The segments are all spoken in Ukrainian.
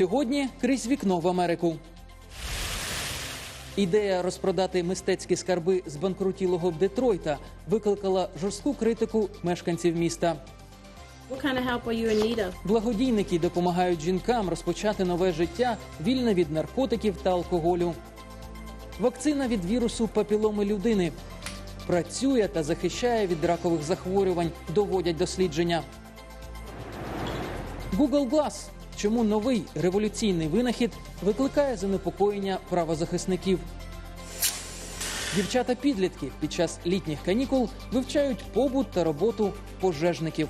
Сьогодні крізь вікно в Америку. Ідея розпродати мистецькі скарби збанкрутілого Детройта викликала жорстку критику мешканців міста. Благодійники допомагають жінкам розпочати нове життя, вільне від наркотиків та алкоголю. Вакцина від вірусу папіломи людини працює та захищає від ракових захворювань, доводять дослідження. Google Glass. Чому новий революційний винахід викликає занепокоєння правозахисників? Дівчата-підлітки під час літніх канікул вивчають побут та роботу пожежників.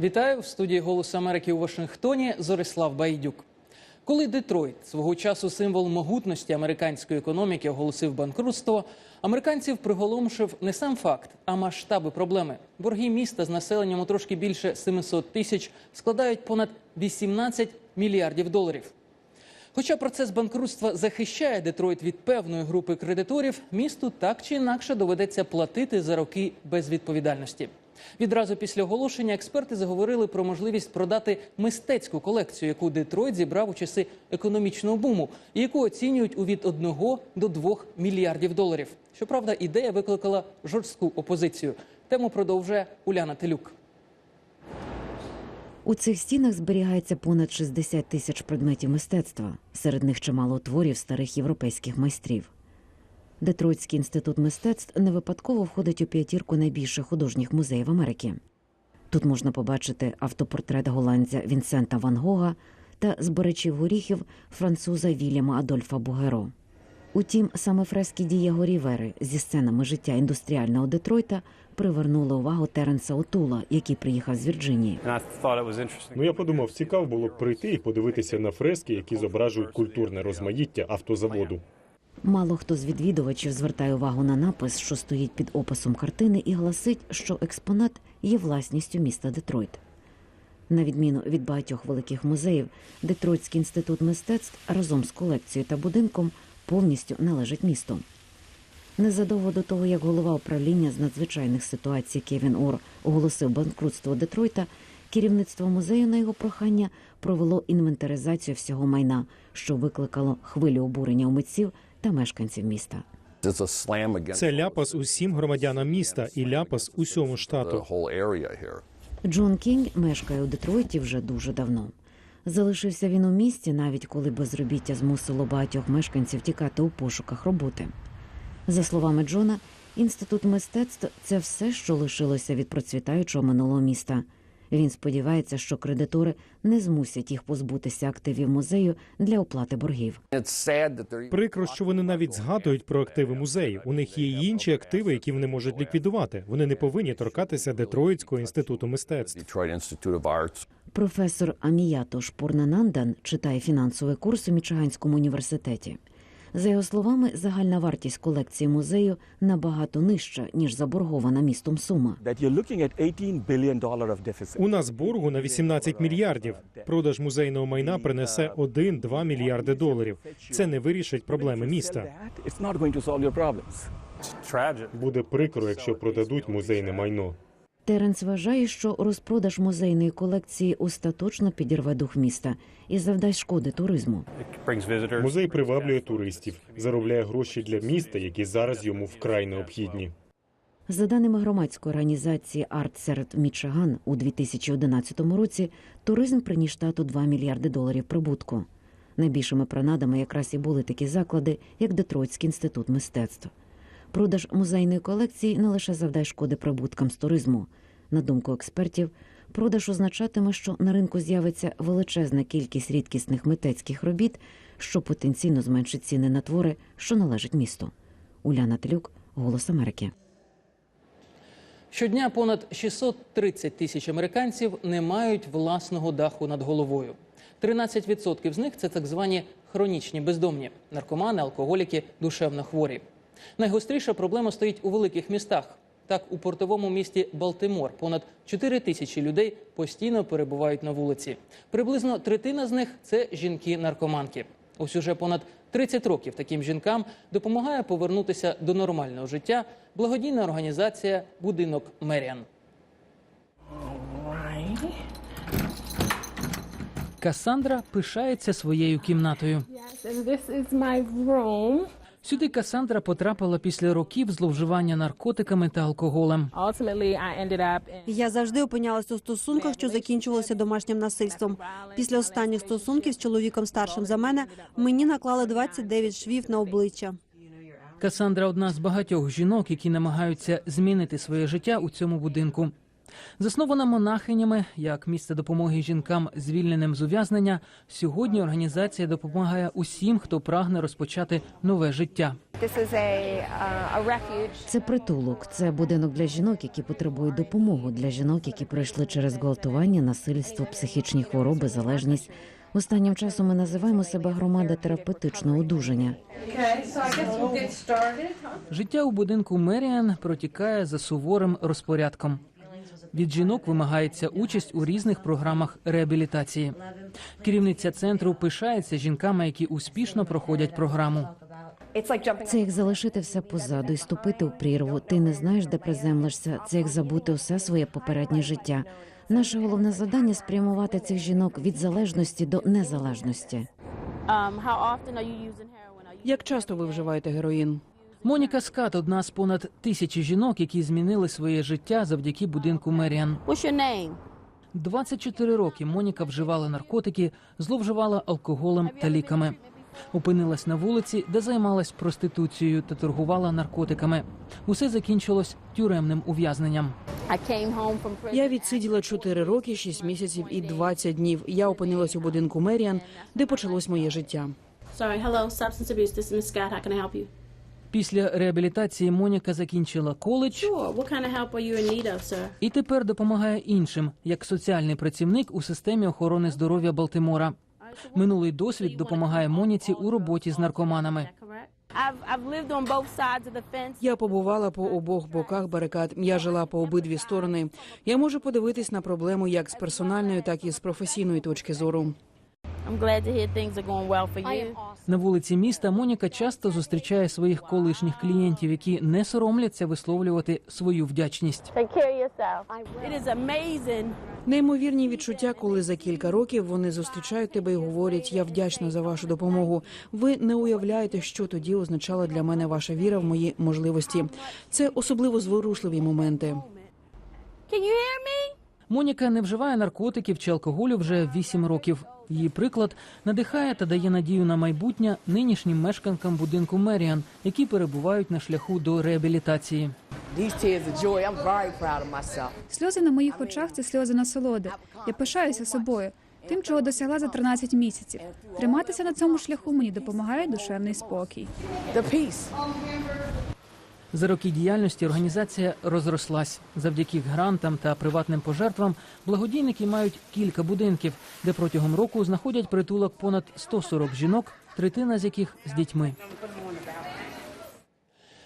Вітаю в студії Голос Америки у Вашингтоні. Зорислав Байдюк. Коли Детройт, свого часу символ могутності американської економіки, оголосив банкрутство, американців приголомшив не сам факт, а масштаби проблеми. Борги міста з населенням у трошки більше 700 тисяч складають понад 18 мільярдів доларів. Хоча процес банкрутства захищає Детройт від певної групи кредиторів, місту так чи інакше доведеться платити за роки безвідповідальності. Відразу після оголошення експерти заговорили про можливість продати мистецьку колекцію, яку Детройт зібрав у часи економічного буму, і яку оцінюють у від 1 до 2 мільярдів доларів. Щоправда, ідея викликала жорстку опозицію. Тему продовжує Уляна Телюк. У цих стінах зберігається понад 60 тисяч предметів мистецтва. Серед них чимало творів старих європейських майстрів. Детройтський інститут мистецтв не випадково входить у п'ятірку найбільших художніх музеїв Америки. Тут можна побачити автопортрет голландця Вінсента Ван Гога та збирачів горіхів француза Вільяма Адольфа Бугеро. Утім, саме фрески Дієго Рівери зі сценами життя індустріального Детройта привернули увагу Теренса Отула, який приїхав з Вірджинії. Ну я подумав, цікаво було б прийти і подивитися на фрески, які зображують культурне розмаїття автозаводу. Мало хто з відвідувачів звертає увагу на напис, що стоїть під описом картини, і гласить, що експонат є власністю міста Детройт. На відміну від багатьох великих музеїв, Детройтський інститут мистецтв разом з колекцією та будинком повністю належить місту. Незадовго до того, як голова управління з надзвичайних ситуацій Кевін Ор оголосив банкрутство Детройта, керівництво музею на його прохання провело інвентаризацію всього майна, що викликало хвилю обурення у митців та мешканців міста. Це ляпас усім громадянам міста і ляпас усьому штату. Джон Кінг мешкає у Детройті вже дуже давно. Залишився він у місті, навіть коли безробіття змусило багатьох мешканців тікати у пошуках роботи. За словами Джона, інститут мистецтв це все, що лишилося від процвітаючого минулого міста. Він сподівається, що кредитори не змусять їх позбутися активів музею для оплати боргів. Прикро, що вони навіть згадують про активи музею. У них є й інші активи, які вони можуть ліквідувати. Вони не повинні торкатися Детроїтського інституту мистецтв. Професор Аміято Шпурнанандан читає фінансовий курс у Мічиганському університеті. За його словами, загальна вартість колекції музею набагато нижча ніж заборгована містом сума. that you're looking at 18 billion dollar of deficit. У нас боргу на 18 мільярдів. Продаж музейного майна принесе 1-2 мільярди доларів. Це не вирішить проблеми міста. Буде прикро, якщо продадуть музейне майно. Теренс вважає, що розпродаж музейної колекції остаточно підірве дух міста і завдасть шкоди туризму. Музей приваблює туристів, заробляє гроші для міста, які зараз йому вкрай необхідні. За даними громадської організації Арт серед Мічиган у 2011 році туризм приніс штату 2 мільярди доларів прибутку. Найбільшими принадами якраз і були такі заклади, як Детройтський інститут мистецтв. Продаж музейної колекції не лише завдає шкоди прибуткам з туризму. На думку експертів, продаж означатиме, що на ринку з'явиться величезна кількість рідкісних митецьких робіт, що потенційно зменшить ціни на твори, що належать місту. Уляна Тлюк, Голос Америки. Щодня понад 630 тисяч американців не мають власного даху над головою. 13% з них це так звані хронічні бездомні наркомани, алкоголіки, душевно хворі. Найгостріша проблема стоїть у великих містах. Так, у портовому місті Балтимор понад 4 тисячі людей постійно перебувають на вулиці. Приблизно третина з них це жінки-наркоманки. Ось уже понад 30 років таким жінкам допомагає повернутися до нормального життя благодійна організація Будинок Меріан. Касандра пишається своєю кімнатою. Yes. Сюди Касандра потрапила після років зловживання наркотиками та алкоголем. Я завжди опинялася у стосунках, що закінчувалися домашнім насильством. Після останніх стосунків з чоловіком старшим за мене мені наклали 29 швів на обличчя. Касандра одна з багатьох жінок, які намагаються змінити своє життя у цьому будинку. Заснована монахинями як місце допомоги жінкам, звільненим з ув'язнення. Сьогодні організація допомагає усім, хто прагне розпочати нове життя. Це притулок, це будинок для жінок, які потребують допомоги, для жінок, які пройшли через гвалтування, насильство, психічні хвороби, залежність. Останнім часом ми називаємо себе громада терапевтичного одужання. Життя у будинку Меріан протікає за суворим розпорядком. Від жінок вимагається участь у різних програмах реабілітації. Керівниця центру пишається жінками, які успішно проходять програму. Це як залишити все позаду і ступити у прірву. Ти не знаєш, де приземлишся. Це як забути усе своє попереднє життя. Наше головне завдання спрямувати цих жінок від залежності до незалежності. Um, Як часто ви вживаєте героїн? Моніка Скат одна з понад тисячі жінок, які змінили своє життя завдяки будинку Меріан. What's your 24 роки Моніка вживала наркотики, зловживала алкоголем та ліками. Опинилась на вулиці, де займалась проституцією та торгувала наркотиками. Усе закінчилось тюремним ув'язненням. Я відсиділа 4 роки, 6 місяців і 20 днів. Я опинилась у будинку Меріан, де почалось моє життя. Sorry, hello, substance abuse. This is Miss Scott. How can I help you? Після реабілітації Моніка закінчила коледж і тепер допомагає іншим як соціальний працівник у системі охорони здоров'я Балтимора. Минулий досвід допомагає Моніці у роботі з наркоманами. Я побувала по обох боках барикад. Я жила по обидві сторони. Я можу подивитись на проблему як з персональної, так і з професійної точки зору. На вулиці міста Моніка часто зустрічає своїх колишніх клієнтів, які не соромляться висловлювати свою вдячність. Take care of yourself. It is amazing. Неймовірні відчуття, коли за кілька років вони зустрічають тебе і говорять: я вдячна за вашу допомогу. Ви не уявляєте, що тоді означала для мене ваша віра в мої можливості. Це особливо зворушливі моменти. Can you hear me? Моніка не вживає наркотиків чи алкоголю вже 8 років. Її приклад надихає та дає надію на майбутнє нинішнім мешканкам будинку Меріан, які перебувають на шляху до реабілітації. Сльози на моїх очах це сльози насолоди. Я пишаюся собою, тим, чого досягла за 13 місяців. Триматися на цьому шляху мені допомагає душевний спокій. За роки діяльності організація розрослась. Завдяки грантам та приватним пожертвам благодійники мають кілька будинків, де протягом року знаходять притулок понад 140 жінок, третина з яких з дітьми.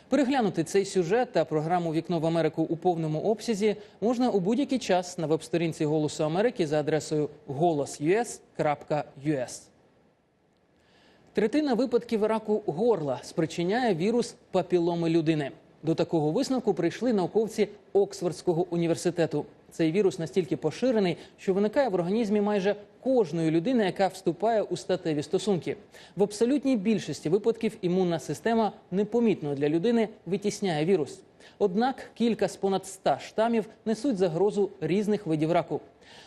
Переглянути цей сюжет та програму Вікно в Америку у повному обсязі можна у будь-який час на веб-сторінці Голосу Америки за адресою голос.us.us. Третина випадків раку горла спричиняє вірус папіломи людини. До такого висновку прийшли науковці Оксфордського університету. Цей вірус настільки поширений, що виникає в організмі майже кожної людини, яка вступає у статеві стосунки. В абсолютній більшості випадків імунна система непомітно для людини витісняє вірус. Однак кілька з понад 100 штамів несуть загрозу різних видів раку.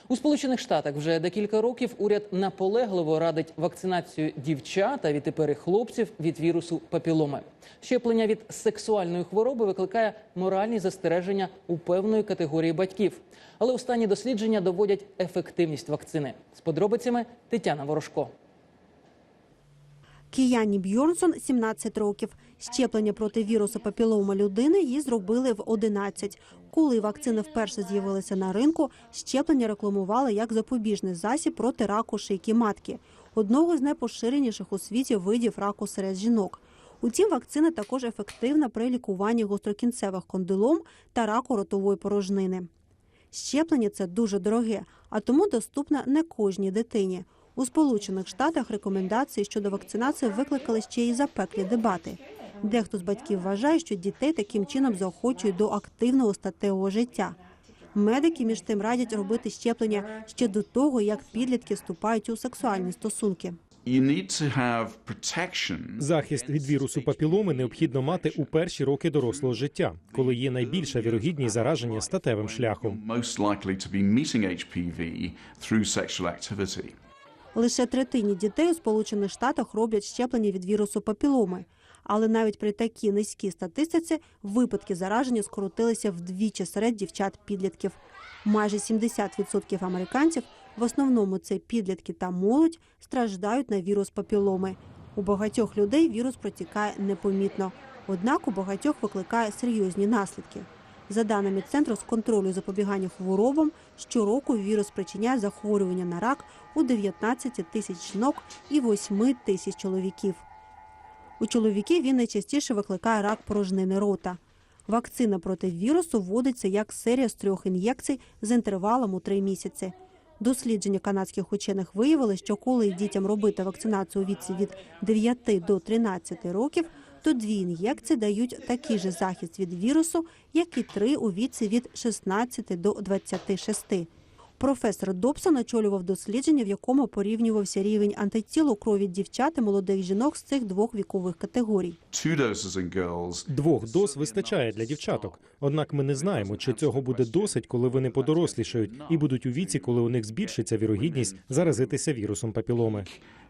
У Сполучених Штатах вже декілька років уряд наполегливо радить вакцинацію дівчат а відтепер і хлопців від вірусу папіломи. Щеплення від сексуальної хвороби викликає моральні застереження у певної категорії батьків. Але останні дослідження доводять ефективність вакцини. З подробицями Тетяна Ворожко. Кіяні Бьорнсон 17 років. Щеплення проти вірусу папілома людини їй зробили в 11. Коли вакцини вперше з'явилися на ринку, щеплення рекламували як запобіжний засіб проти раку шийки матки, одного з найпоширеніших у світі видів раку серед жінок. Утім, вакцина також ефективна при лікуванні гострокінцевих кондилом та раку ротової порожнини. Щеплення це дуже дороге, а тому доступне не кожній дитині. У Сполучених Штатах рекомендації щодо вакцинації викликали ще й запеклі дебати. Дехто з батьків вважає, що дітей таким чином заохочують до активного статевого життя. Медики між тим радять робити щеплення ще до того, як підлітки вступають у сексуальні стосунки. Захист від вірусу папіломи необхідно мати у перші роки дорослого життя, коли є найбільша вірогідність зараження статевим шляхом. Лише третині дітей у Сполучених Штатах роблять щеплення від вірусу папіломи. Але навіть при такій низькій статистиці випадки зараження скоротилися вдвічі серед дівчат-підлітків. Майже 70% американців, в основному це підлітки та молодь, страждають на вірус папіломи. У багатьох людей вірус протікає непомітно, однак у багатьох викликає серйозні наслідки. За даними Центру з контролю запобігання хворобам, щороку вірус причиняє захворювання на рак у 19 тисяч жінок і 8 тисяч чоловіків. У чоловіків він найчастіше викликає рак порожнини рота. Вакцина проти вірусу вводиться як серія з трьох ін'єкцій з інтервалом у три місяці. Дослідження канадських учених виявили, що коли дітям робити вакцинацію у віці від 9 до 13 років, то дві ін'єкції дають такий же захист від вірусу, як і три у віці від 16 до 26. Професор Добсон очолював дослідження, в якому порівнювався рівень антитіл у крові дівчат і молодих жінок з цих двох вікових категорій. Двох доз вистачає для дівчаток. Однак ми не знаємо, чи цього буде досить, коли вони подорослішають і будуть у віці, коли у них збільшиться вірогідність заразитися вірусом папіломи.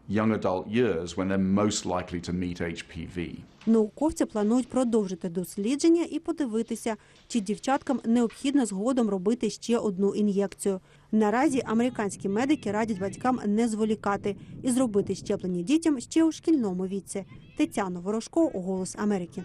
Young adult years when they're most likely to meet HPV. Науковці планують продовжити дослідження і подивитися, чи дівчаткам необхідно згодом робити ще одну ін'єкцію. Наразі американські медики радять батькам не зволікати і зробити щеплення дітям ще у шкільному віці. Тетяна Ворожко, Голос Америки.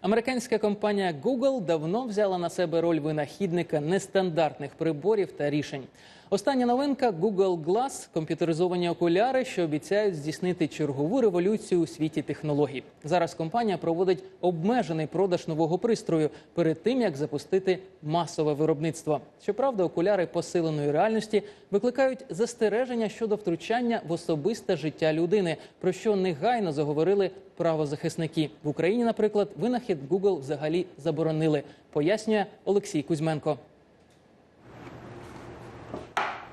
Американська компанія Google давно взяла на себе роль винахідника нестандартних приборів та рішень. Остання новинка Google Glass – комп'ютеризовані окуляри, що обіцяють здійснити чергову революцію у світі технологій. Зараз компанія проводить обмежений продаж нового пристрою перед тим, як запустити масове виробництво. Щоправда, окуляри посиленої реальності викликають застереження щодо втручання в особисте життя людини, про що негайно заговорили правозахисники в Україні. Наприклад, винахід Google взагалі заборонили. Пояснює Олексій Кузьменко.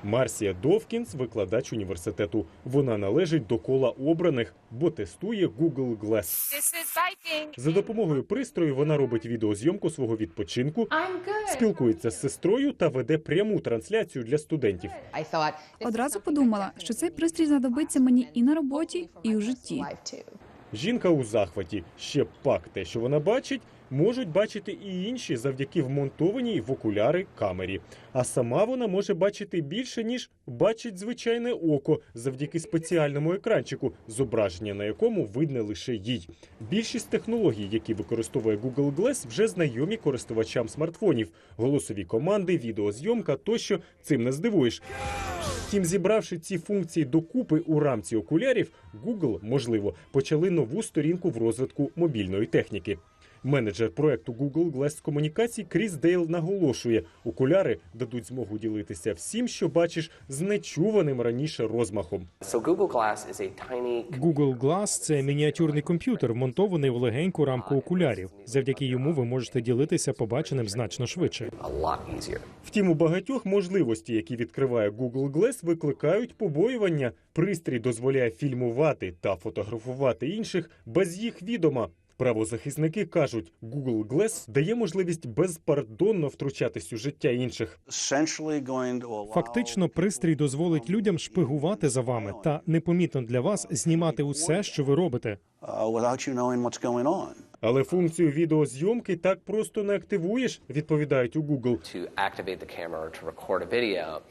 Марсія Довкінс, викладач університету. Вона належить до кола обраних, бо тестує Google Glass. За допомогою пристрою вона робить відеозйомку свого відпочинку, спілкується з сестрою та веде пряму трансляцію для студентів. Одразу подумала, що цей пристрій знадобиться мені і на роботі, і у житті. Жінка у захваті. Ще пак те, що вона бачить, можуть бачити і інші завдяки вмонтованій в окуляри камері. А сама вона може бачити більше, ніж бачить звичайне око завдяки спеціальному екранчику, зображення на якому видне лише їй. Більшість технологій, які використовує Google Glass, вже знайомі користувачам смартфонів. Голосові команди, відеозйомка тощо цим не здивуєш. Втім, зібравши ці функції докупи у рамці окулярів, Google, можливо, почали нову сторінку в розвитку мобільної техніки. Менеджер проекту Google Glass комунікацій Кріс Дейл наголошує, окуляри дадуть змогу ділитися всім, що бачиш, з нечуваним раніше розмахом. Google Glass – це мініатюрний комп'ютер, вмонтований в легеньку рамку окулярів. Завдяки йому ви можете ділитися побаченим значно швидше. Втім, у багатьох можливості, які відкриває Google Glass, викликають побоювання. Пристрій дозволяє фільмувати та фотографувати інших без їх відома. Правозахисники кажуть, Google Glass дає можливість безпардонно втручатись у життя інших. Фактично, пристрій дозволить людям шпигувати за вами та непомітно для вас знімати усе, що ви робите. Але функцію відеозйомки так просто не активуєш, відповідають у Google.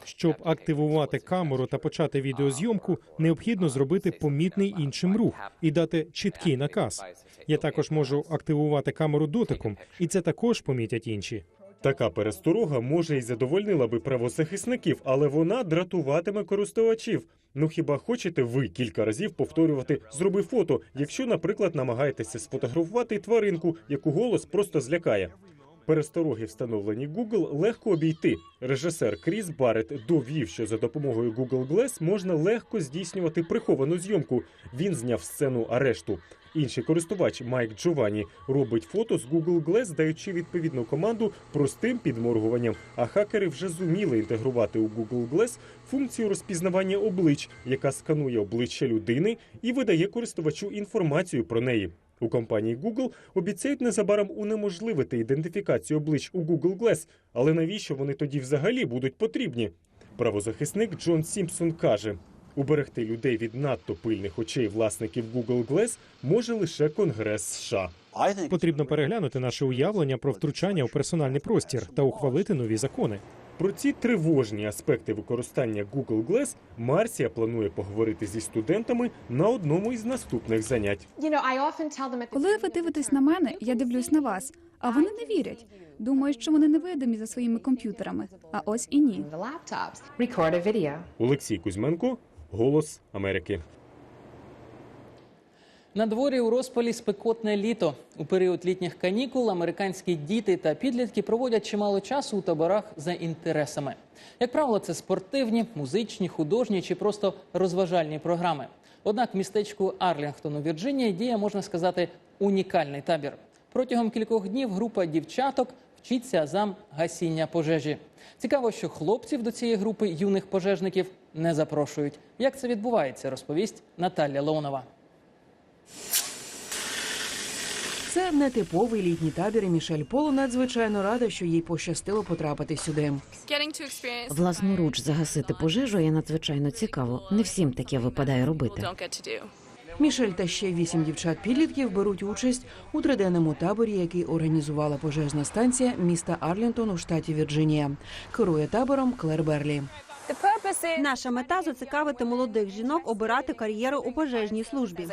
Щоб активувати камеру та почати відеозйомку, необхідно зробити помітний іншим рух і дати чіткий наказ. Я також можу активувати камеру дотиком, і це також помітять інші. Така пересторога може й задовольнила би правозахисників, але вона дратуватиме користувачів. Ну хіба хочете ви кілька разів повторювати зроби фото, якщо, наприклад, намагаєтеся сфотографувати тваринку, яку голос просто злякає? Перестороги, встановлені Google, легко обійти. Режисер Кріс Барретт довів, що за допомогою Google Glass можна легко здійснювати приховану зйомку. Він зняв сцену арешту. Інший користувач Майк Джованні робить фото з Google Glass, даючи відповідну команду простим підморгуванням. А хакери вже зуміли інтегрувати у Google Glass функцію розпізнавання облич, яка сканує обличчя людини і видає користувачу інформацію про неї. У компанії Google обіцяють незабаром унеможливити ідентифікацію облич у Google Glass. Але навіщо вони тоді взагалі будуть потрібні? Правозахисник Джон Сімпсон каже: уберегти людей від надто пильних очей власників Google Glass може лише Конгрес США. Потрібно переглянути наше уявлення про втручання у персональний простір та ухвалити нові закони. Про ці тривожні аспекти використання Google Glass Марсія планує поговорити зі студентами на одному із наступних занять. Коли ви дивитесь на мене, я дивлюсь на вас, а вони не вірять. Думають, що вони невидимі за своїми комп'ютерами. А ось і ні. Олексій Кузьменко, Голос Америки. На дворі у розпалі спекотне літо. У період літніх канікул американські діти та підлітки проводять чимало часу у таборах за інтересами. Як правило, це спортивні, музичні, художні чи просто розважальні програми. Однак містечку Арлінгтон у Вірджинії діє, можна сказати, унікальний табір. Протягом кількох днів група дівчаток вчиться азам гасіння пожежі. Цікаво, що хлопців до цієї групи юних пожежників не запрошують. Як це відбувається, розповість Наталя Леонова. Це нетиповий літній табір. і Мішель Поло надзвичайно рада, що їй пощастило потрапити сюди. Власноруч загасити пожежу є надзвичайно цікаво. Не всім таке випадає робити. Мішель та ще вісім дівчат-підлітків беруть участь у триденному таборі, який організувала пожежна станція міста Арлінтон у штаті Вірджинія. Керує табором Клер Берлі. Наша мета зацікавити молодих жінок обирати кар'єру у пожежній службі.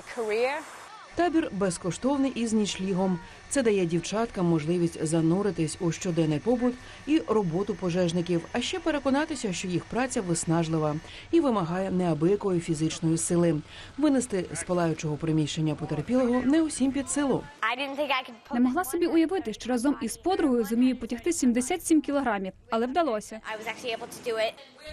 Табір безкоштовний із нічлігом. Це дає дівчаткам можливість зануритись у щоденний побут і роботу пожежників, а ще переконатися, що їх праця виснажлива і вимагає неабиякої фізичної сили. Винести з палаючого приміщення потерпілого не усім під силу. Не могла собі уявити, що разом із подругою зумію потягти 77 кілограмів, але вдалося.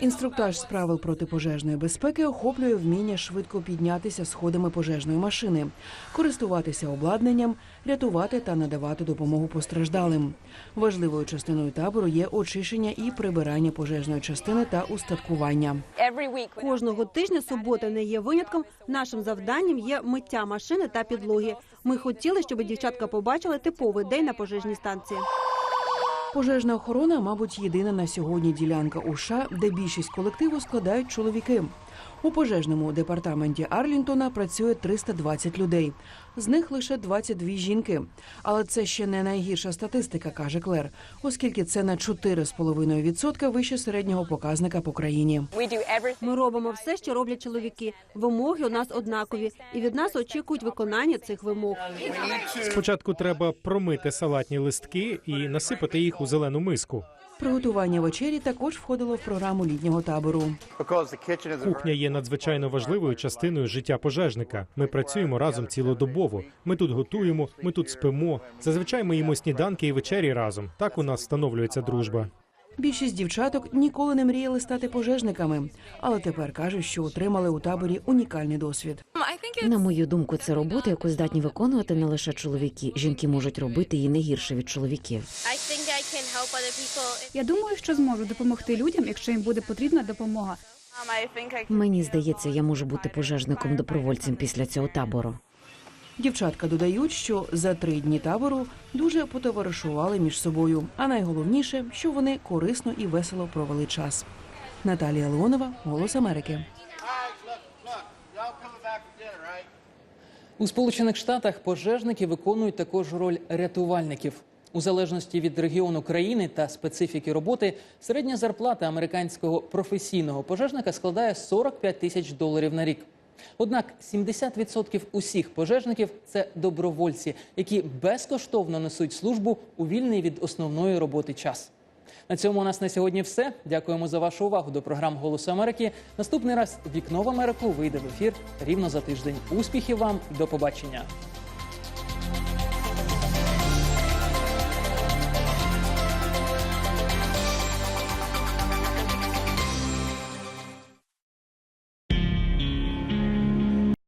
Інструктаж з правил протипожежної безпеки охоплює вміння швидко піднятися сходами пожежної машини, користуватися обладнанням, рятувати та надавати допомогу постраждалим. Важливою частиною табору є очищення і прибирання пожежної частини та устаткування. Кожного тижня субота не є винятком. Нашим завданням є миття машини та підлоги. Ми хотіли, щоб дівчатка побачили типовий день на пожежній станції. Пожежна охорона, мабуть, єдина на сьогодні ділянка у США, де більшість колективу складають чоловіки. У пожежному департаменті Арлінтона працює 320 людей. З них лише 22 жінки. Але це ще не найгірша статистика, каже Клер, оскільки це на 4,5% вище середнього показника по країні. Ми робимо все, що роблять чоловіки. Вимоги у нас однакові, і від нас очікують виконання цих вимог. Спочатку треба промити салатні листки і насипати їх у зелену миску. Приготування вечері також входило в програму літнього табору. Кухня є надзвичайно важливою частиною життя пожежника. Ми працюємо разом цілодобово. Ми тут готуємо, ми тут спимо. Зазвичай ми їмо сніданки і вечері разом. Так у нас встановлюється дружба. Більшість дівчаток ніколи не мріяли стати пожежниками, але тепер кажуть, що отримали у таборі унікальний досвід. На мою думку, це робота, яку здатні виконувати не лише чоловіки. Жінки можуть робити її не гірше від чоловіків. Я думаю, що зможу допомогти людям, якщо їм буде потрібна допомога. Мені здається, я можу бути пожежником добровольцем після цього табору. Дівчатка додають, що за три дні табору дуже потоваришували між собою. А найголовніше, що вони корисно і весело провели час. Наталія Леонова, Голос Америки. У Сполучених Штатах пожежники виконують також роль рятувальників. У залежності від регіону країни та специфіки роботи, середня зарплата американського професійного пожежника складає 45 тисяч доларів на рік. Однак 70% усіх пожежників це добровольці, які безкоштовно несуть службу у вільний від основної роботи час. На цьому у нас на сьогодні все. Дякуємо за вашу увагу до програм Голосу Америки. Наступний раз вікно в Америку вийде в ефір рівно за тиждень. Успіхів вам, до побачення.